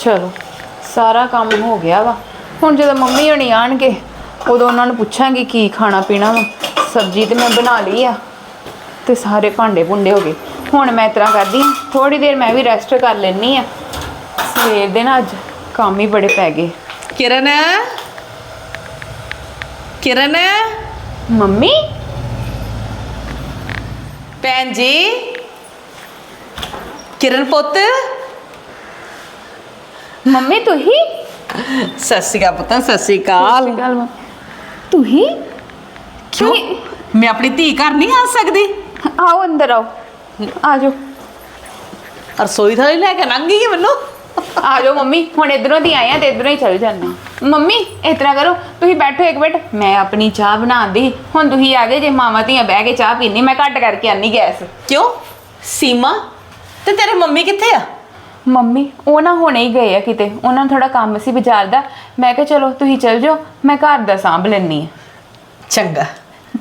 ਚਲੋ ਸਾਰਾ ਕੰਮ ਹੋ ਗਿਆ ਵਾ। ਹੁਣ ਜਦੋਂ ਮੰਮੀ ਹੋਣੀ ਆਣਗੇ ਉਦੋਂ ਉਹਨਾਂ ਨੂੰ ਪੁੱਛਾਂਗੀ ਕੀ ਖਾਣਾ ਪੀਣਾ ਵਾ। ਸਬਜ਼ੀ ਤੇ ਮੈਂ ਬਣਾ ਲਈ ਆ ਤੇ ਸਾਰੇ ਭਾਂਡੇ ਭੁੰਡੇ ਹੋ ਗਏ। ਹੁਣ ਮੈਂ ਇਸ ਤਰ੍ਹਾਂ ਕਰਦੀ ਹਾਂ ਥੋੜੀ ਦੇਰ ਮੈਂ ਵੀ ਰੈਸਟ ਕਰ ਲੈਣੀ ਆ ਸਵੇਰ ਦੇ ਨਾ ਅੱਜ ਕੰਮ ਹੀ ਬੜੇ ਪੈ ਗਏ। ਕਿਰਨ? ਕਿਰਨ? ਮੰਮੀ? ਭੈਣ ਜੀ? ਕਿਰਨ ਪੁੱਤ? ਮੰਮੀ ਤੁਸੀਂ? ਸਤਿ ਸ਼੍ਰੀ ਅਕਾਲ ਪੁੱਤ ਸਤਿ ਸ਼੍ਰੀ ਅਕਾਲ। ਗੱਲ ਤੁਸੀਂ? ਕਿਉਂ? ਮੈਂ ਆਪਣੀ ਧੀ ਘਰ ਨਹੀਂ ਆ ਸਕਦੀ। ਆਓ ਅੰਦਰ ਆਓ। ਆ ਜਾਓ। ਰਸੋਈ ਥਾਲੀ ਲੈ ਕੇ ਲੰਘ ਗਈ ਮੈਨੂੰ। ਆ ਜਾਓ ਮੰਮੀ ਹੁਣ ਇਧਰੋਂ ਦੀ ਆਏ ਆ ਤੇ ਇਧਰੋਂ ਹੀ ਚਲ ਜਾਂਦੇ ਹਾਂ। ਮੰਮੀ ਇਸ ਤਰ੍ਹਾਂ ਕਰੋ ਤੁਸੀਂ ਬੈਠੋ ਇੱਕ ਮਿੰਟ। ਮੈਂ ਆਪਣੀ ਚਾਹ ਬਣਾਉਂਦੀ। ਹੁਣ ਤੁਸੀਂ ਆ ਗਏ ਜੇ ਮਾਵਾਂ ਧੀਆਂ ਬਹਿ ਕੇ ਚਾਹ ਪੀਣੀ ਮੈਂ ਘੱਟ ਕਰਕੇ ਆਨੀ ਗੈਸ। ਕਿਉਂ? ਸੀਮਾ? ਤੇ ਤੇਰੇ ਮੰਮੀ ਕਿੱਥੇ ਆ? ਮੰਮੀ ਉਹ ਨਾ ਹੁਣੇ ਹੀ ਗਏ ਆ ਕਿਤੇ। ਉਹਨਾਂ ਨੂੰ ਥੋੜਾ ਕੰਮ ਸੀ ਬਾਜ਼ਾਰ ਦਾ। ਮੈਂ ਕਿਹਾ ਚਲੋ ਤੁਸੀਂ ਚਲ ਜਾਓ ਮੈਂ ਘਰ ਦਾ ਸਾਂਭ ਲੈਣੀ ਆ ਚੰਗਾ।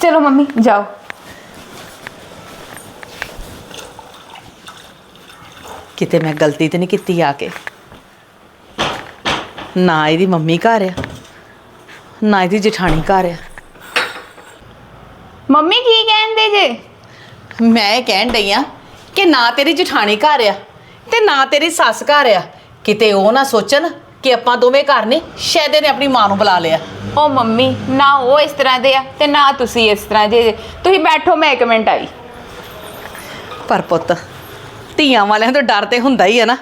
ਚਲੋ ਮੰਮੀ ਜਾਓ। ਕਿਤੇ ਮੈਂ ਗਲਤੀ ਤੇ ਨਹੀਂ ਕੀਤੀ ਆ ਕੇ। ਨਾ ਇਹਦੀ ਮੰਮੀ ਘਰ ਆ ਨਾ ਇਹਦੀ ਜਠਾਣੀ ਘਰ ਆ। ਮੰਮੀ ਕੀ ਕਹਿੰਦੇ ਜੇ? ਮੈਂ ਇਹ ਕਹਿਣ ਡਈ ਆ ਕਿ ਨਾ ਤੇਰੀ ਜਠਾਣੀ ਘਰ ਆ। ਤੇ ਨਾ ਤੇਰੀ ਸੱਸ ਘਰ ਆ। ਕਿਤੇ ਉਹ ਨਾ ਸੋਚਣ ਕਿ ਆਪਾਂ ਦੋਵੇਂ ਘਰ ਨਹੀਂ ਸ਼ਾਇਦ ਇਹਨੇ ਆਪਣੀ ਮਾਂ ਨੂੰ ਬੁਲਾ ਲਿਆ। ਉਹ ਮੰਮੀ ਨਾ ਉਹ ਇਸ ਤਰ੍ਹਾਂ ਦੇ ਆ ਤੇ ਨਾ ਤੁਸੀਂ ਇਸ ਤਰ੍ਹਾਂ ਦੇ। ਜੇ। ਤੁਸੀਂ ਬੈਠੋ ਮੈਂ ਇੱਕ ਮਿੰਟ ਆਈ। ਪਰ ਪੁੱਤ ਧੀਆਂ ਵਾਲਿਆਂ ਤੋਂ ਡਰ ਤੇ ਹੁੰਦਾ ਹੀ ਆ ਨਾ।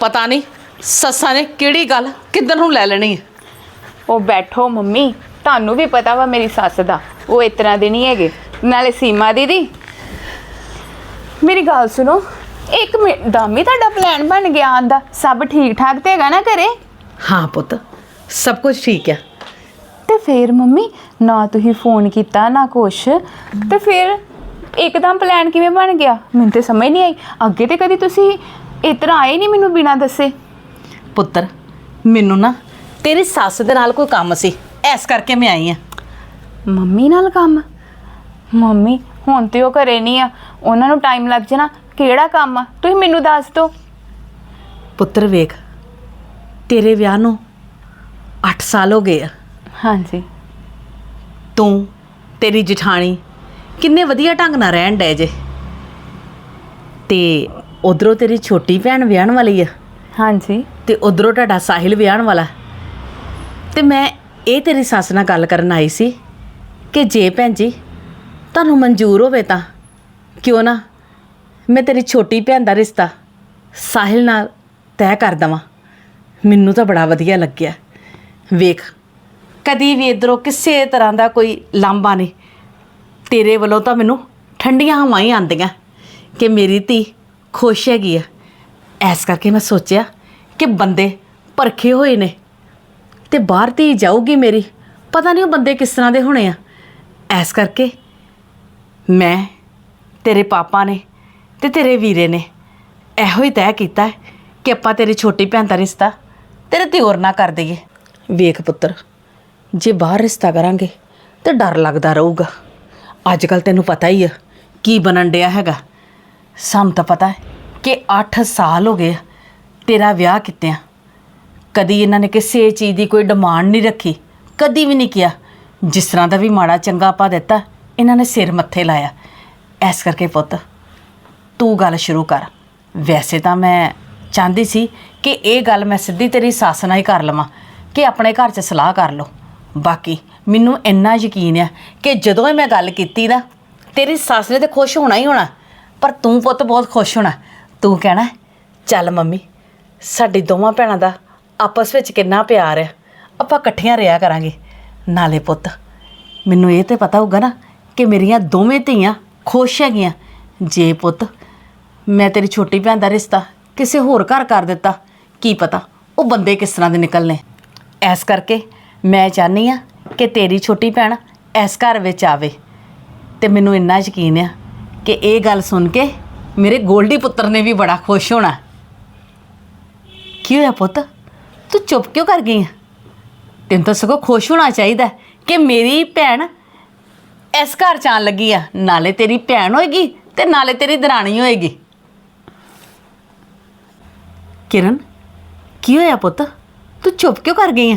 ਪਤਾ ਨਹੀਂ ਸੱਸਾਂ ਨੇ ਕਿਹੜੀ ਗੱਲ ਕਿੱਧਰ ਨੂੰ ਲੈ ਲੈਣੀ ਹੈ ਉਹ ਬੈਠੋ ਮੰਮੀ ਤੁਹਾਨੂੰ ਵੀ ਪਤਾ ਵਾ ਮੇਰੀ ਸੱਸ ਦਾ। ਉਹ ਇਸ ਤਰ੍ਹਾਂ ਦੇ ਨਹੀਂ ਹੈਗੇ। ਨਾਲੇ ਸੀਮਾ ਦੀਦੀ ਮੇਰੀ ਗੱਲ ਸੁਣੋ ਇੱਕ ਮਿੰਟ ਦਾਮੀ ਤੁਹਾਡਾ ਪਲਾਨ ਬਣ ਗਿਆ ਆਉਣ ਦਾ ਸਭ ਠੀਕ ਠਾਕ ਤੇ ਹੈਗਾ ਨਾ ਘਰੇ? ਹਾਂ ਪੁੱਤ ਸਭ ਕੁਝ ਠੀਕ ਆ। ਤੇ ਫੇਰ ਮੰਮੀ ਨਾ ਤੁਸੀਂ ਫੋਨ ਕੀਤਾ ਨਾ ਕੁਛ। ਤੇ ਫਿਰ ਇੱਕਦਮ ਪਲਾਨ ਕਿਵੇਂ ਬਣ ਗਿਆ? ਮੈਨੂੰ ਤੇ ਸਮਝ ਨਹੀਂ ਆਈ। ਅੱਗੇ ਤੇ ਕਦੀ ਤੁਸੀਂ ਇਸ ਤਰ੍ਹਾਂ ਆਏ ਨਹੀਂ ਮੈਨੂੰ ਬਿਨਾਂ ਦੱਸੇ। ਪੁੱਤਰ ਮੈਨੂੰ ਨਾ ਤੇਰੀ ਸੱਸ ਦੇ ਨਾਲ ਕੋਈ ਕੰਮ ਸੀ। ਐਸ ਕਰਕੇ ਮੈਂ ਆਈ ਆ ਮੰਮੀ ਨਾਲ ਕੰਮ? ਮੰਮੀ ਹੁਣ ਤੇ ਉਹ ਘਰੇ ਨਹੀਂ ਆ। ਉਹਨਾਂ ਨੂੰ ਟਾਈਮ ਲੱਗ ਜਾਣਾ। ਕਿਹੜਾ ਕੰਮ ਆ? ਤੁਸੀਂ ਮੈਨੂੰ ਦੱਸ ਦਿਓ। ਪੁੱਤਰ ਵੇਖ ਤੇਰੇ ਵਿਆਹ ਨੂੰ 8 ਸਾਲ ਹੋ ਗਏ ਆ। ਹਾਂਜੀ। ਤੂੰ ਤੇਰੀ ਜਠਾਣੀ ਕਿੰਨੇ ਵਧੀਆ ਢੰਗ ਨਾਲ ਰਹਿਣ ਡਏ ਜੇ। ਤੇ ਉਧਰੋਂ ਤੇਰੀ ਛੋਟੀ ਭੈਣ ਵਿਆਹਣ ਵਾਲੀ ਆ। ਹਾਂਜੀ। ਤੇ ਉਧਰੋਂ ਤੁਹਾਡਾ ਸਾਹਿਲ ਵਿਆਹਣ ਵਾਲਾ। ਤੇ ਮੈਂ ਇਹ ਤੇਰੀ ਸੱਸ ਨਾਲ ਗੱਲ ਕਰਨ ਆਈ ਸੀ ਕਿ ਜੇ ਭੈਣ ਜੀ ਤੁਹਾਨੂੰ ਮਨਜ਼ੂਰ ਹੋਵੇ ਤਾਂ ਕਿਉਂ ਨਾ ਮੈਂ ਤੇਰੀ ਛੋਟੀ ਭੈਣ ਦਾ ਰਿਸ਼ਤਾ ਸਾਹਿਲ ਨਾਲ ਤੈਅ ਕਰ ਦਵਾਂ। ਮੈਨੂੰ ਤਾਂ ਬੜਾ ਵਧੀਆ ਲੱਗਿਆ। ਵੇਖ, ਕਦੀ ਵੀ ਇਧਰੋਂ ਕਿਸੇ ਤਰ੍ਹਾਂ ਦਾ ਕੋਈ ਲਾਂਭਾ ਨਹੀਂ। ਤੇਰੇ ਵੱਲੋਂ ਤਾਂ ਮੈਨੂੰ ਠੰਡੀਆਂ ਹਵਾਵਾਂ ਹੀ ਆਉਂਦੀਆਂ ਕਿ ਮੇਰੀ ਧੀ ਖੁਸ਼ ਹੈਗੀ ਆ। ਐਸ ਕਰਕੇ ਮੈਂ ਸੋਚਿਆ ਕਿ ਬੰਦੇ ਪਰਖੇ ਹੋਏ ਨੇ ਤੇ ਬਾਹਰ ਧੀ ਜਾਊਗੀ ਮੇਰੀ। ਪਤਾ ਨਹੀਂ ਉਹ ਬੰਦੇ ਕਿਸ ਤਰ੍ਹਾਂ ਦੇ ਹੋਣੇ ਆ। ਐਸ ਕਰਕੇ ਮੈਂ ਤੇਰੇ ਪਾਪਾ ਨੇ ਤੇ ਤੇਰੇ ਵੀਰੇ ਨੇ ਇਹੋ ਹੀ ਤੈਅ ਕੀਤਾ ਹੈ ਕਿ ਆਪਾਂ ਤੇਰੀ ਛੋਟੀ ਭੈਣ ਦਾ ਰਿਸ਼ਤਾ ਤੇਰੇ ਦਿਓਰ ਨਾਲ ਕਰ ਦਈਏ। ਵੇਖ ਪੁੱਤਰ, ਜੇ ਬਾਹਰ ਰਿਸ਼ਤਾ ਕਰਾਂਗੇ ਤੇ ਡਰ ਲੱਗਦਾ ਰਹੂਗਾ। ਅੱਜ ਕੱਲ ਤੈਨੂੰ ਪਤਾ ਹੀ ਆ ਕੀ ਬਣਨ ਡਿਆ ਹੈਗਾ। ਸਾਨੂੰ ਤਾਂ ਪਤਾ ਹੈ ਕਿ 8 ਸਾਲ ਹੋ ਗਏ ਆ ਤੇਰਾ ਵਿਆਹ ਕੀਤਿਆਂ। ਕਦੀ ਇਹਨਾਂ ਨੇ ਕਿਸੇ ਚੀਜ਼ ਦੀ ਕੋਈ ਡਿਮਾਂਡ ਨਹੀਂ ਰੱਖੀ, ਕਦੀ ਵੀ ਨਹੀਂ ਕਿਹਾ। ਜਿਸ ਤਰ੍ਹਾਂ ਦਾ ਵੀ ਮਾੜਾ ਚੰਗਾ ਪਾ ਦਿੱਤਾ, ਇਹਨਾਂ ਨੇ ਸਿਰ ਮੱਥੇ ਲਾਇਆ। ਐਸ ਕਰਕੇ ਪੁੱਤ ਤੂੰ ਗੱਲ ਸ਼ੁਰੂ ਕਰ। ਵੈਸੇ ਤਾਂ ਮੈਂ ਚਾਹੁੰਦੀ ਸੀ ਕਿ ਇਹ ਗੱਲ ਮੈਂ ਸਿੱਧੀ ਤੇਰੀ ਸੱਸ ਨਾਲ ਹੀ ਕਰ ਲਵਾਂ, ਕਿ ਆਪਣੇ ਘਰ 'ਚ ਸਲਾਹ ਕਰ ਲਓ। ਬਾਕੀ ਮੈਨੂੰ ਇੰਨਾ ਯਕੀਨ ਆ ਕਿ ਜਦੋਂ ਹੀ ਮੈਂ ਗੱਲ ਕੀਤੀ ਨਾ, ਤੇਰੀ ਸੱਸ ਨੇ ਤੇ ਖੁਸ਼ ਹੋਣਾ ਹੀ ਹੋਣਾ, ਪਰ ਤੂੰ ਪੁੱਤ ਬਹੁਤ ਖੁਸ਼ ਹੋਣਾ। ਤੂੰ ਕਹਿਣਾ, ਚੱਲ ਮੰਮੀ, ਸਾਡੀ ਦੋਵਾਂ ਭੈਣਾਂ ਦਾ ਆਪਸ ਵਿੱਚ ਕਿੰਨਾ ਪਿਆਰ ਆ, ਆਪਾਂ ਇਕੱਠੀਆਂ ਰਿਹਾ ਕਰਾਂਗੇ। ਨਾਲੇ ਪੁੱਤ, ਮੈਨੂੰ ਇਹ ਤੇ ਪਤਾ ਹੋਊਗਾ ਨਾ ਕਿ ਮੇਰੀਆਂ ਦੋਵੇਂ ਧੀਆਂ ਖੁਸ਼ ਹੈਗੀਆਂ। ਜੇ ਪੁੱਤ ਮੈਂ ਤੇਰੀ ਛੋਟੀ ਭੈਣ ਦਾ ਰਿਸ਼ਤਾ ਕਿਸੇ ਹੋਰ ਘਰ ਕਰ ਦਿੱਤਾ। ਕੀ ਪਤਾ ਉਹ ਬੰਦੇ ਕਿਸ ਤਰ੍ਹਾਂ ਦੇ ਨਿਕਲਨੇ। ਐਸ ਕਰਕੇ ਮੈਂ ਚਾਹਨੀ ਆ ਕਿ ਤੇਰੀ ਛੋਟੀ ਭੈਣ ਇਸ ਘਰ ਵਿੱਚ ਆਵੇ। ਤੇ ਮੈਨੂੰ ਇੰਨਾ ਯਕੀਨ ਆ ਕਿ ਇਹ ਗੱਲ ਸੁਣ ਕੇ ਮੇਰੇ ਗੋਲਡੀ ਪੁੱਤਰ ਨੇ ਵੀ ਬੜਾ ਖੁਸ਼ ਹੋਣਾ। ਕੀ ਹੋਇਆ ਪੁੱਤ? ਤੂੰ ਚੁੱਪ ਕਿਉਂ ਕਰ ਗਈ ਆ? ਤੈਨੂੰ ਤਾਂ ਸਗੋਂ ਖੁਸ਼ ਹੋਣਾ ਚਾਹੀਦਾ ਕਿ ਮੇਰੀ ਭੈਣ ਇਸ ਘਰ ਚ ਆਉਣ ਲੱਗੀ ਆ। ਨਾਲੇ ਤੇਰੀ ਭੈਣ ਹੋਏਗੀ ਤੇ ਨਾਲੇ ਤੇਰੀ ਦਰਾਣੀ ਹੋਏਗੀ। ਕਿਰਨ ਕੀ ਹੋਇਆ ਪੁੱਤ? ਤੂੰ ਚੁੱਪ ਕਿਉਂ ਕਰ ਗਈ ਆ?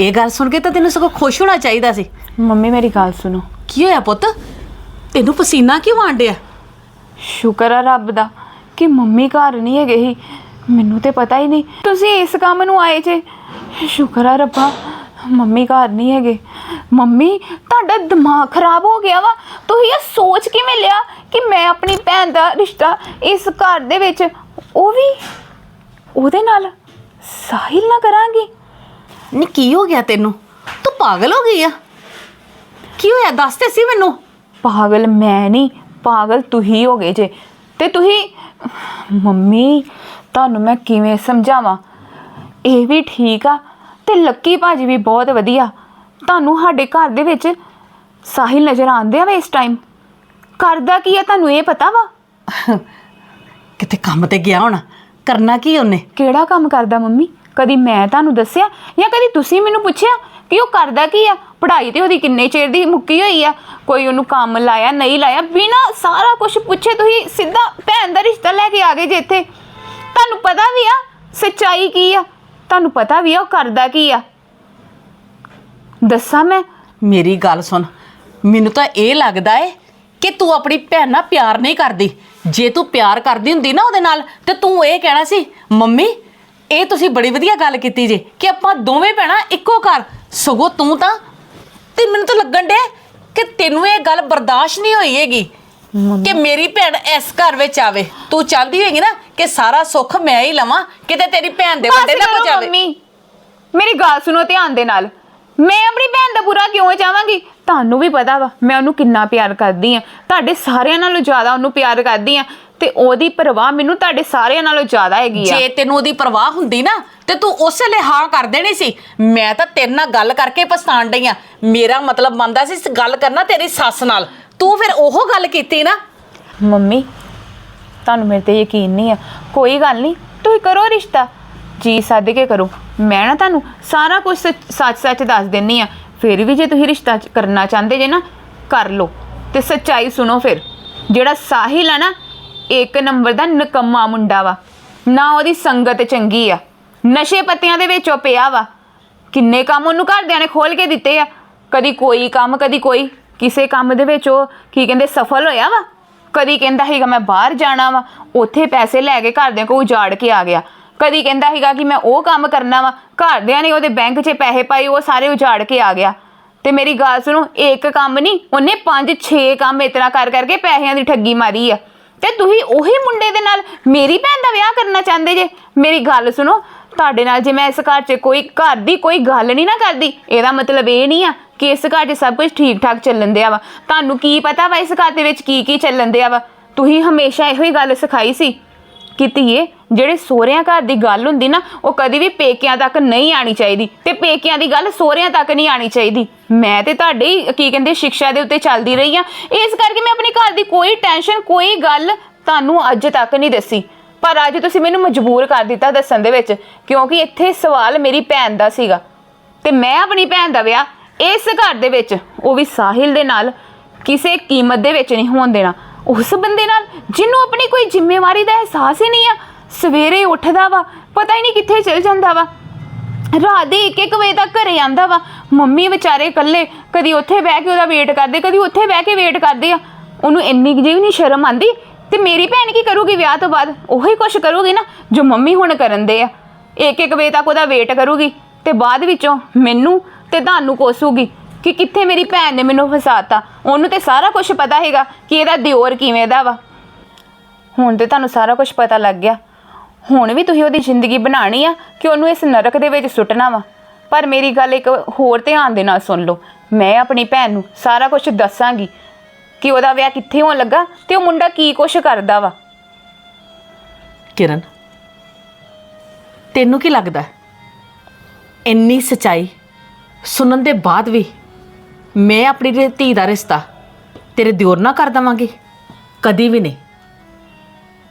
ਇਹ ਗੱਲ ਸੁਣ ਕੇ ਤਾਂ ਤੈਨੂੰ ਸਗੋਂ ਖੁਸ਼ ਹੋਣਾ ਚਾਹੀਦਾ ਸੀ। ਮੰਮੀ ਮੇਰੀ ਗੱਲ ਸੁਣੋ। ਕੀ ਹੋਇਆ ਪੁੱਤ? ਤੈਨੂੰ ਪਸੀਨਾ ਕਿਉਂ ਆਂਡਿਆ ਸ਼ੁਕਰ ਆ ਰੱਬ ਦਾ ਕਿ ਮੰਮੀ ਘਰ ਨਹੀਂ ਹੈਗੇ ਹੀ ਮੈਨੂੰ ਤੇ ਪਤਾ ਹੀ ਨਹੀਂ। ਤੁਸੀਂ ਇਸ ਕੰਮ ਨੂੰ ਆਏ ਜੇ। ਸ਼ੁਕਰ ਆ ਰੱਬਾ ਮੰਮੀ ਘਰ ਨਹੀਂ ਹੈਗੇ। ਮੰਮੀ ਤੁਹਾਡਾ ਦਿਮਾਗ ਖਰਾਬ ਹੋ ਗਿਆ ਵਾ। ਤੁਸੀਂ ਇਹ ਸੋਚ ਕਿਵੇਂ ਲਿਆ ਕਿ ਮੈਂ ਆਪਣੀ ਭੈਣ ਦਾ ਰਿਸ਼ਤਾ ਇਸ ਘਰ ਦੇ ਵਿੱਚ ਉਹ ਵੀ ਉਹਦੇ ਨਾਲ ਸਾਹਿਲ ਨਾ ਕਰਾਂਗੀ। ਨੀ ਕੀ ਹੋ ਗਿਆ ਤੈਨੂੰ? ਤੂੰ ਪਾਗਲ ਹੋ ਗਈ ਆ। ਕੀ ਹੋਇਆ? ਦੱਸ ਤੇ ਸੀ ਮੈਨੂੰ। ਪਾਗਲ ਮੈਂ ਨਹੀਂ ਪਾਗਲ ਤੁਸੀਂ ਹੋ ਗਏ ਜੇ। ਤੇ ਤੁਸੀਂ ਮੰਮੀ ਤੁਹਾਨੂੰ ਮੈਂ ਕਿਵੇਂ ਸਮਝਾਵਾਂ? ਇਹ ਵੀ ਠੀਕ ਆ ਤੇ ਲੱਕੀ ਭਾਜੀ ਵੀ ਬਹੁਤ ਵਧੀਆ। ਤੁਹਾਨੂੰ ਸਾਡੇ ਘਰ ਦੇ ਵਿੱਚ ਸਾਹਿਲ ਨਜ਼ਰ ਆਉਂਦੇ ਆ ਵੇ ਇਸ ਟਾਈਮ ਕਰਦਾ ਕੀ ਆ ਤੁਹਾਨੂੰ ਇਹ ਪਤਾ ਵਾ? ਕਿਤੇ ਕੰਮ ਤੇ ਗਿਆ ਹੋਣਾ? ਕਰਨਾ ਕੀ ਉਹਨੇ? ਕਿਹੜਾ ਕੰਮ ਕਰਦਾ ਮੰਮੀ? ਕਦੀ ਮੈਂ ਤੁਹਾਨੂੰ ਦੱਸਿਆ ਜਾਂ ਕਦੀ ਤੁਸੀਂ ਮੈਨੂੰ ਪੁੱਛਿਆ ਕਿ ਉਹ ਕਰਦਾ ਕੀ ਆ? ਪੜ੍ਹਾਈ ਤੇ ਉਹਦੀ ਕਿੰਨੇ ਚਿਰ ਦੀ ਮੁੱਕੀ ਹੋਈ ਆ? ਕੋਈ ਉਹਨੂੰ ਕੰਮ ਲਾਇਆ ਨਹੀਂ ਲਾਇਆ ਬਿਨਾ ਸਾਰਾ ਕੁਝ ਪੁੱਛੇ ਤੁਸੀਂ ਸਿੱਧਾ ਭੈਣ ਦਾ ਰਿਸ਼ਤਾ ਲੈ ਕੇ ਆ ਗਏ ਜੇ ਇੱਥੇ। ਤੁਹਾਨੂੰ ਪਤਾ ਵੀ ਆ ਸੱਚਾਈ ਕੀ ਆ? ਤੁਹਾਨੂੰ ਪਤਾ ਵੀ ਆ ਉਹ ਕਰਦਾ ਕੀ ਆ? ਦੱਸਾਂ ਮੈਂ? ਮੇਰੀ ਗੱਲ ਸੁਣ। ਮੈਨੂੰ ਤਾਂ ਇਹ ਲੱਗਦਾ ਏ ਕਿ ਤੂੰ ਆਪਣੀ ਭੈਣ ਨਾਲ ਪਿਆਰ ਨਹੀਂ ਕਰਦੀ। ਜੇ ਤੂੰ ਪਿਆਰ ਕਰਦੀ ਹੁੰਦੀ ਨਾ ਉਹਦੇ ਨਾਲ ਤੇ ਤੂੰ ਇਹ ਕਹਿਣਾ ਸੀ ਮੰਮੀ ਇਹ ਤੁਸੀਂ ਬੜੀ ਵਧੀਆ ਗੱਲ ਕੀਤੀ ਜੇ ਕਿ ਆਪਾਂ ਦੋਵੇਂ ਭੈਣਾਂ ਇੱਕੋ ਘਰ। ਸਗੋਂ ਤੂੰ ਤਾਂ ਤੇ ਮੈਨੂੰ ਤਾਂ ਲੱਗਣ ਡੇ ਕਿ ਤੈਨੂੰ ਇਹ ਗੱਲ ਬਰਦਾਸ਼ਤ ਨਹੀਂ ਹੋਈ ਹੈਗੀ ਕਿ ਮੇਰੀ ਭੈਣ ਇਸ ਘਰ ਵਿੱਚ ਆਵੇ। ਤੂੰ ਚਾਹੁੰਦੀ ਹੋਏਗੀ ਨਾ ਕਿ ਸਾਰਾ ਸੁੱਖ ਮੈਂ ਹੀ ਲਵਾਂ ਕਿਤੇ ਤੇਰੀ ਭੈਣ ਦੇ ਵੱਡੇ ਨਾ ਜਾਵੇ ਮੰਮੀ। ਮੇਰੀ ਗੱਲ ਸੁਣੋ ਧਿਆਨ ਦੇ ਨਾਲ। ਮੈਂ ਆਪਣੀ ਭੈਣ ਦਾ ਬੁਰਾ ਕਿਉਂ ਚਾਹਾਂਗੀ? ਤੁਹਾਨੂੰ ਵੀ ਪਤਾ ਵਾ ਮੈਂ ਉਹਨੂੰ ਕਿੰਨਾ ਪਿਆਰ ਕਰਦੀ ਆ। ਤੁਹਾਡੇ ਸਾਰਿਆਂ ਨਾਲੋਂ ਜ਼ਿਆਦਾ ਉਹਨੂੰ ਪਿਆਰ ਕਰਦੀ ਆ ਤੇ ਉਹਦੀ ਪਰਵਾਹ ਮੈਨੂੰ ਤੁਹਾਡੇ ਸਾਰਿਆਂ ਨਾਲੋਂ ਜ਼ਿਆਦਾ ਹੈਗੀ ਆ। ਜੇ ਤੈਨੂੰ ਉਹਦੀ ਪਰਵਾਹ ਹੁੰਦੀ ਨਾ ਤੇ ਤੂੰ ਉਸੇ ਲਈ ਹਾਂ ਕਰ ਦੇਣੀ ਸੀ। ਮੈਂ ਤਾਂ ਤੇਰੇ ਨਾਲ ਗੱਲ ਕਰਕੇ ਪਛਤਾਣ ਡਈ ਆ। ਮੇਰਾ ਮਤਲਬ ਮੰਨਦਾ ਸੀ ਗੱਲ ਕਰਨਾ ਤੇਰੀ ਸੱਸ ਨਾਲ। ਤੂੰ ਫਿਰ ਉਹ ਗੱਲ ਕੀਤੀ ਨਾ। ਮੰਮੀ ਤੁਹਾਨੂੰ ਮੇਰੇ ਤੇ ਯਕੀਨ ਨਹੀਂ ਆ। ਕੋਈ ਗੱਲ ਨਹੀਂ ਤੁਸੀਂ ਕਰੋ ਰਿਸ਼ਤਾ। ਜੀ ਸੱਦ ਕੇ ਕਰੋ। ਮੈਂ ਨਾ ਤੁਹਾਨੂੰ ਸਾਰਾ ਕੁਝ ਸੱਚ ਸੱਚ ਦੱਸ ਦਿੰਨੀ ਆ। ਫਿਰ ਵੀ ਜੇ ਤੁਸੀਂ ਰਿਸ਼ਤਾ ਕਰਨਾ ਚਾਹੁੰਦੇ ਜੇ ਨਾ, ਕਰ ਲਓ। ਤੇ ਸੱਚਾਈ ਸੁਣੋ ਫਿਰ। ਜਿਹੜਾ ਸਾਹਿਲ ਆ ਨਾ, ਇੱਕ ਨੰਬਰ ਦਾ ਨਕੰਮਾ ਮੁੰਡਾ ਵਾ। ਨਾ ਉਹਦੀ ਸੰਗਤ ਚੰਗੀ ਆ। ਨਸ਼ੇ ਪੱਤਿਆਂ ਦੇ ਵਿੱਚ ਉਹ ਪਿਆ ਵਾ। ਕਿੰਨੇ ਕੰਮ ਉਹਨੂੰ ਘਰਦਿਆਂ ਨੇ ਖੋਲ ਕੇ ਦਿੱਤੇ ਆ। ਕਦੀ ਕੋਈ ਕੰਮ, ਕਦੀ ਕੋਈ। ਕਿਸੇ ਕੰਮ ਦੇ ਵਿੱਚ ਉਹ ਕੀ ਕਹਿੰਦੇ, ਸਫਲ ਹੋਇਆ ਵਾ। ਕਦੀ ਕਹਿੰਦਾ ਹੈਗਾ, ਮੈਂ ਬਾਹਰ ਜਾਣਾ ਵਾ। ਉੱਥੇ ਪੈਸੇ ਲੈ ਕੇ ਘਰਦਿਆਂ ਕੋਲ ਉਜਾੜ ਕੇ ਆ ਗਿਆ। ਕਦੀ ਕਹਿੰਦਾ ਸੀਗਾ ਕਿ ਮੈਂ ਉਹ ਕੰਮ ਕਰਨਾ ਵਾ, ਘਰਦਿਆਂ ਨੇ ਉਹਦੇ ਬੈਂਕ 'ਚ ਪੈਸੇ ਪਾਏ, ਉਹ ਸਾਰੇ ਉਜਾੜ ਕੇ ਆ ਗਿਆ। ਤੇ ਮੇਰੀ ਗੱਲ ਸੁਣੋ, ਇੱਕ ਕੰਮ ਨਹੀਂ, ਉਹਨੇ 5-6 ਕੰਮ ਇਤਨਾ ਕਰ ਕਰਕੇ ਪੈਸਿਆਂ ਦੀ ਠੱਗੀ ਮਾਰੀ ਆ। ਤੇ ਤੁਸੀਂ ਉਹੀ ਮੁੰਡੇ ਦੇ ਨਾਲ ਮੇਰੀ ਭੈਣ ਦਾ ਵਿਆਹ ਕਰਨਾ ਚਾਹੁੰਦੇ ਜੇ? ਮੇਰੀ ਗੱਲ ਸੁਣੋ, ਤੁਹਾਡੇ ਨਾਲ ਜੇ ਮੈਂ ਇਸ ਘਰ 'ਚ ਕੋਈ, ਘਰ ਦੀ ਕੋਈ ਗੱਲ ਨਹੀਂ ਨਾ ਕਰਦੀ, ਇਹਦਾ ਮਤਲਬ ਇਹ ਨਹੀਂ ਆ ਕਿ ਇਸ ਘਰ 'ਚ ਸਭ ਕੁਝ ਠੀਕ ਠਾਕ ਚੱਲਣ ਦਿਆ ਵਾ। ਤੁਹਾਨੂੰ ਕੀ ਪਤਾ ਵਾ ਇਸ ਘਰ ਦੇ ਵਿੱਚ ਕੀ ਕੀ ਚੱਲਣ ਦਿਆ ਵਾ? ਤੁਸੀਂ ਹਮੇਸ਼ਾ ਇਹੋ ਹੀ ਗੱਲ ਸਿਖਾਈ ਸੀ ਕਿ ਧੀਏ ਜਿਹੜੇ ਸੋਹਰਿਆਂ ਘਰ ਦੀ ਗੱਲ ਹੁੰਦੀ ਨਾ, ਉਹ ਕਦੀ ਵੀ ਪੇਕਿਆਂ ਤੱਕ ਨਹੀਂ ਆਣੀ ਚਾਹੀਦੀ ਤੇ ਪੇਕਿਆਂ ਦੀ ਗੱਲ ਸੋਹਰਿਆਂ ਤੱਕ ਨਹੀਂ ਆਣੀ ਚਾਹੀਦੀ। ਮੈਂ ਤੇ ਤੁਹਾਡੇ ਹੀ, ਕੀ ਕਹਿੰਦੇ ਸਿੱਖਿਆ ਦੇ ਉੱਤੇ ਚੱਲਦੀ ਰਹੀ ਆ ਇਸ ਕਰਕੇ ਮੈਂ ਆਪਣੇ ਘਰ ਦੀ ਕੋਈ ਟੈਨਸ਼ਨ ਕੋਈ ਗੱਲ ਤੁਹਾਨੂੰ ਅੱਜ ਤੱਕ ਨਹੀਂ ਦੱਸੀ। ਪਰ ਅੱਜ ਤੁਸੀਂ ਮੈਨੂੰ ਮਜਬੂਰ ਕਰ ਦਿੱਤਾ ਦੱਸਣ ਦੇ ਵਿੱਚ, ਕਿਉਂਕਿ ਇੱਥੇ ਸਵਾਲ ਮੇਰੀ ਭੈਣ ਦਾ ਸੀਗਾ। ਤੇ ਮੈਂ ਆਪਣੀ ਭੈਣ ਦਾ ਵਿਆਹ ਇਸ ਘਰ ਦੇ ਵਿੱਚ, ਉਹ ਵੀ ਸਾਹਿਲ ਦੇ ਨਾਲ, ਕਿਸੇ ਕੀਮਤ ਦੇ ਵਿੱਚ ਨਹੀਂ ਹੋਣ ਦੇਣਾ। ਉਸ ਬੰਦੇ ਨਾਲ, ਜਿਹਨੂੰ ਆਪਣੀ ਕੋਈ ਜ਼ਿੰਮੇਵਾਰੀ ਦਾ ਅਹਿਸਾਸ ਹੀ ਨਹੀਂ ਆ ਸਵੇਰੇ ਉੱਠਦਾ ਵਾ, ਪਤਾ ਹੀ ਨਹੀਂ ਕਿੱਥੇ ਚਲ ਜਾਂਦਾ ਵਾ। ਰਾਤ ਦੇ 1-1 ਵਜੇ ਤੱਕ ਘਰੇ ਆਂਦਾ ਵਾ। ਮੰਮੀ ਵਿਚਾਰੇ ਇਕੱਲੇ, ਕਦੀ ਉੱਥੇ ਬਹਿ ਕੇ ਉਹਦਾ ਵੇਟ ਕਰਦੇ, ਕਦੀ ਉੱਥੇ ਬਹਿ ਕੇ ਵੇਟ ਕਰਦੇ ਆ। ਉਹਨੂੰ ਇੰਨੀ ਕੁ ਜਿਹੀ ਨਹੀਂ ਸ਼ਰਮ ਆਂਦੀ, ਤੇ ਮੇਰੀ ਭੈਣ ਕੀ ਕਰੂਗੀ ਵਿਆਹ ਤੋਂ ਬਾਅਦ? ਉਹੀ ਕੁਛ ਕਰੂਗੀ ਨਾ, ਜੋ ਮੰਮੀ ਹੁਣ ਕਰਨ ਦੇ ਆ। 1-1 ਵਜੇ ਤੱਕ ਉਹਦਾ ਵੇਟ ਕਰੂਗੀ, ਤੇ ਬਾਅਦ ਵਿੱਚੋਂ ਮੈਨੂੰ ਤੇ ਤੁਹਾਨੂੰ ਕੋਸੂਗੀ ਕਿ ਕਿੱਥੇ ਮੇਰੀ ਭੈਣ ਨੇ ਮੈਨੂੰ ਫਸਾਤਾ। ਉਹਨੂੰ ਤੇ ਸਾਰਾ ਕੁਝ ਪਤਾ ਹੈਗਾ ਕਿ ਇਹਦਾ ਦਿਓਰ ਕਿਵੇਂ ਦਾ ਵਾ। ਹੁਣ ਤੇ ਤੁਹਾਨੂੰ ਸਾਰਾ ਕੁਝ ਪਤਾ ਲੱਗ ਗਿਆ। ਹੁਣ ਵੀ ਤੁਸੀਂ ਉਹਦੀ ਜ਼ਿੰਦਗੀ ਬਣਾਣੀ ਆ ਕਿ ਉਹਨੂੰ ਇਸ ਨਰਕ ਦੇ ਵਿੱਚ ਸੁੱਟਣਾ ਵਾ। ਪਰ ਮੇਰੀ ਗੱਲ ਇੱਕ ਹੋਰ ਧਿਆਨ ਦੇ ਨਾਲ ਸੁਣ ਲਓ। ਮੈਂ ਆਪਣੀ ਭੈਣ ਨੂੰ ਸਾਰਾ ਕੁਝ ਦੱਸਾਂਗੀ ਕਿ ਉਹਦਾ ਵਿਆਹ ਕਿੱਥੇ ਹੋਣ ਲੱਗਾ ਤੇ ਉਹ ਮੁੰਡਾ ਕੀ ਕੁਛ ਕਰਦਾ ਵਾ। ਕਿਰਨ, ਤੈਨੂੰ ਕੀ ਲੱਗਦਾ? ਹੈ? ਇੰਨੀ ਸਚਾਈ ਸੁਣਨ ਦੇ ਬਾਅਦ ਵੀ ਮੈਂ ਆਪਣੀ ਰੀ- ਧੀ ਦਾ ਰਿਸ਼ਤਾ ਤੇਰੇ ਦਿਓਰ ਨਾਲ ਕਰ ਦਵਾਂਗੀ? ਕਦੀ ਵੀ ਨਹੀਂ।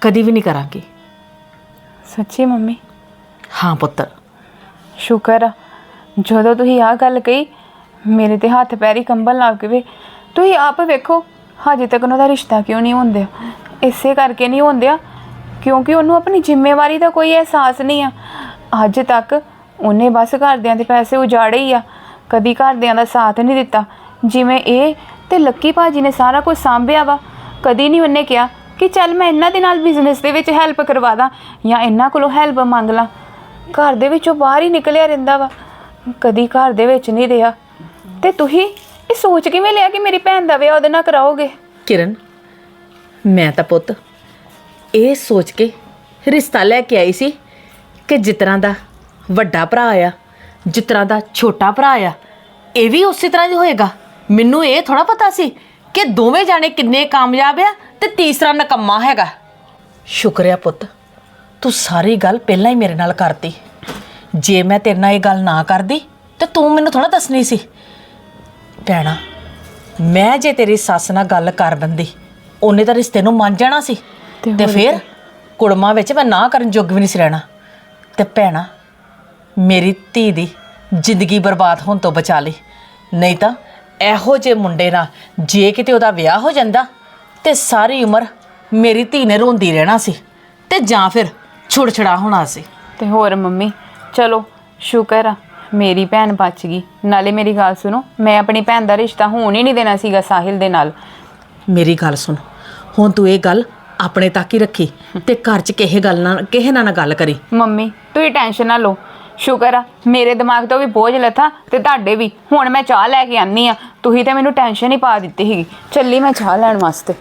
ਕਦੀ ਵੀ ਨਹੀਂ ਕਰਾਂਗੀ। ਸੱਚੀ ਮੰਮੀ? ਹਾਂ ਪੁੱਤਰ ਸ਼ੁਕਰ ਆ। ਜਦੋਂ ਤੁਸੀਂ ਆਹ ਗੱਲ ਕਹੀ ਮੇਰੇ ਤੇ ਹੱਥ ਪੈਰੀ ਕੰਬਣ ਲੱਗ ਗਏ ਤੁਸੀਂ ਆਪ ਵੇਖੋ ਹਜੇ ਤੱਕ ਉਹਨਾਂ ਦਾ ਰਿਸ਼ਤਾ ਕਿਉਂ ਨਹੀਂ ਹੁੰਦਿਆ ਇਸੇ ਕਰਕੇ ਨਹੀਂ ਹੁੰਦਿਆ ਕਿਉਂਕਿ ਉਹਨੂੰ ਆਪਣੀ ਜ਼ਿੰਮੇਵਾਰੀ ਦਾ ਕੋਈ ਅਹਿਸਾਸ ਨਹੀਂ ਆ। ਅੱਜ ਤੱਕ ਉਹਨੇ ਬਸ ਘਰਦਿਆਂ ਦੇ ਪੈਸੇ ਉਜਾੜੇ ਹੀ ਆ। ਕਦੀ ਘਰਦਿਆਂ ਦਾ ਸਾਥ ਨਹੀਂ ਦਿੱਤਾ। ਜਿਵੇਂ ਇਹ ਤੇ ਲੱਕੀ ਭਾਜੀ ਨੇ ਸਾਰਾ ਕੁਝ ਸਾਂਭਿਆ ਵਾ। ਕਦੀ ਨਹੀਂ ਉਹਨੇ ਕਿਹਾ ਕਿ ਚੱਲ ਮੈਂ ਇਹਨਾਂ ਦੇ ਨਾਲ ਬਿਜ਼ਨਸ ਦੇ ਵਿੱਚ ਹੈਲਪ ਕਰਵਾ ਦਾਂ ਜਾਂ ਇਹਨਾਂ ਕੋਲੋਂ ਹੈਲਪ ਮੰਗ ਲਾਂ। ਘਰ ਦੇ ਵਿੱਚੋਂ ਬਾਹਰ ਹੀ ਨਿਕਲਿਆ ਰਹਿੰਦਾ ਵਾ। ਕਦੀ ਘਰ ਦੇ ਵਿੱਚ ਨਹੀਂ ਰਿਹਾ। ਤੇ ਤੁਸੀਂ ਇਹ ਸੋਚ ਕਿਵੇਂ ਲਿਆ ਕਿ ਮੇਰੀ ਭੈਣ ਦਾ ਵਿਆਹ ਉਹਦੇ ਨਾਲ ਕਰਾਓਗੇ? ਕਿਰਨ, ਮੈਂ ਤਾਂ ਪੁੱਤ ਇਹ ਸੋਚ ਕੇ ਰਿਸ਼ਤਾ ਲੈ ਕੇ ਆਈ ਸੀ ਕਿ ਜਿਸ ਤਰ੍ਹਾਂ ਦਾ ਵੱਡਾ ਭਰਾ ਆ, ਜਿਸ ਤਰ੍ਹਾਂ ਦਾ ਛੋਟਾ ਭਰਾ ਆ, ਇਹ ਵੀ ਉਸੇ ਤਰ੍ਹਾਂ ਹੀ ਹੋਏਗਾ। ਮੈਨੂੰ ਇਹ ਥੋੜਾ ਪਤਾ ਸੀ ਕਿ ਦੋਵੇਂ ਜਾਣੇ ਕਿੰਨੇ ਕਾਮਯਾਬ ਆ ਤੇ ਤੀਸਰਾ ਨਕੰਮਾ ਹੈਗਾ। ਸ਼ੁਕਰ ਆ ਪੁੱਤ ਤੂੰ ਸਾਰੀ ਗੱਲ ਪਹਿਲਾਂ ਹੀ ਮੇਰੇ ਨਾਲ ਕਰਤੀ। ਜੇ ਮੈਂ ਤੇਰੇ ਨਾਲ ਇਹ ਗੱਲ ਨਾ ਕਰਦੀ ਤੇ ਤੂੰ ਮੈਨੂੰ ਥੋੜਾ ਦੱਸਣੀ ਸੀ। ਭੈਣਾ ਮੈਂ ਜੇ ਤੇਰੀ ਸੱਸ ਨਾਲ ਗੱਲ ਕਰ ਬੰਦੀ ਉਹਨੇ ਤਾਂ ਰਿਸ਼ਤੇ ਨੂੰ ਮੰਨ ਜਾਣਾ ਸੀ। ਤੇ ਤੇ ਫਿਰ ਕੁੜਮਾਂ ਵਿੱਚ ਮੈਂ ਨਾ ਕਰਨ ਯੋਗ ਵੀ ਨਹੀਂ ਸੀ ਰਹਿਣਾ। ਤੇ ਭੈਣਾ ਮੇਰੀ ਧੀ ਦੀ ਜ਼ਿੰਦਗੀ ਬਰਬਾਦ ਹੋਣ ਤੋਂ ਬਚਾ ਲਈ। ਨਹੀਂ ਤਾਂ ਇਹੋ ਜਿਹੇ ਮੁੰਡੇ ਨਾਲ ਜੇ ਕਿਤੇ ਉਹਦਾ ਵਿਆਹ ਹੋ ਜਾਂਦਾ ਤੇ ਸਾਰੀ ਉਮਰ ਮੇਰੀ ਧੀ ਨੇ ਰੋਂਦੀ ਰਹਿਣਾ ਸੀ ਤੇ ਜਾਂ ਫਿਰ ਛੁੜਛੜਾ ਹੋਣਾ ਸੀ। ਤੇ ਹੋਰ ਮੰਮੀ ਚਲੋ ਸ਼ੁਕਰ ਆ ਮੇਰੀ ਭੈਣ ਬਚ ਗਈ। ਨਾਲੇ ਮੇਰੀ ਗੱਲ ਸੁਣੋ ਮੈਂ ਆਪਣੀ ਭੈਣ ਦਾ ਰਿਸ਼ਤਾ ਹੋਣ ਹੀ ਨਹੀਂ ਦੇਣਾ ਸੀਗਾ ਸਾਹਿਲ ਦੇ ਨਾਲ। ਮੇਰੀ ਗੱਲ ਸੁਣ ਹੁਣ ਤੂੰ ਇਹ ਗੱਲ ਆਪਣੇ ਤੱਕ ਹੀ ਰੱਖੀ ਤੇ ਘਰ 'ਚ ਕਿਸੇ ਗੱਲ ਨਾਲ ਕਿਸੇ ਨਾਲ ਨਾ ਗੱਲ ਕਰੀ। ਮੰਮੀ ਤੁਸੀਂ ਟੈਨਸ਼ਨ ਨਾ ਲਓ। ਸ਼ੁਕਰ ਆ, ਮੇਰੇ ਦਿਮਾਗ ਤੋਂ ਵੀ ਬੋਝ ਲੱਥਾ ਤੇ ਤੁਹਾਡੇ ਵੀ। ਹੁਣ ਮੈਂ ਚਾਹ ਲੈ ਕੇ ਆਨੀ ਆ। ਤੁਸੀਂ ਤਾਂ ਮੈਨੂੰ ਟੈਨਸ਼ਨ ਹੀ ਪਾ ਦਿੱਤੀ ਸੀਗੀ। ਚੱਲੀ ਮੈਂ ਚਾਹ ਲੈਣ ਵਾਸਤੇ।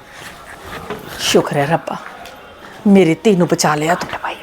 ਸ਼ੁਕਰ ਹੈ ਰੱਬਾ। ਮੇਰੀ ਧੀ ਨੂੰ ਬਚਾ ਲਿਆ ਤੂੰ। ਭਾਈ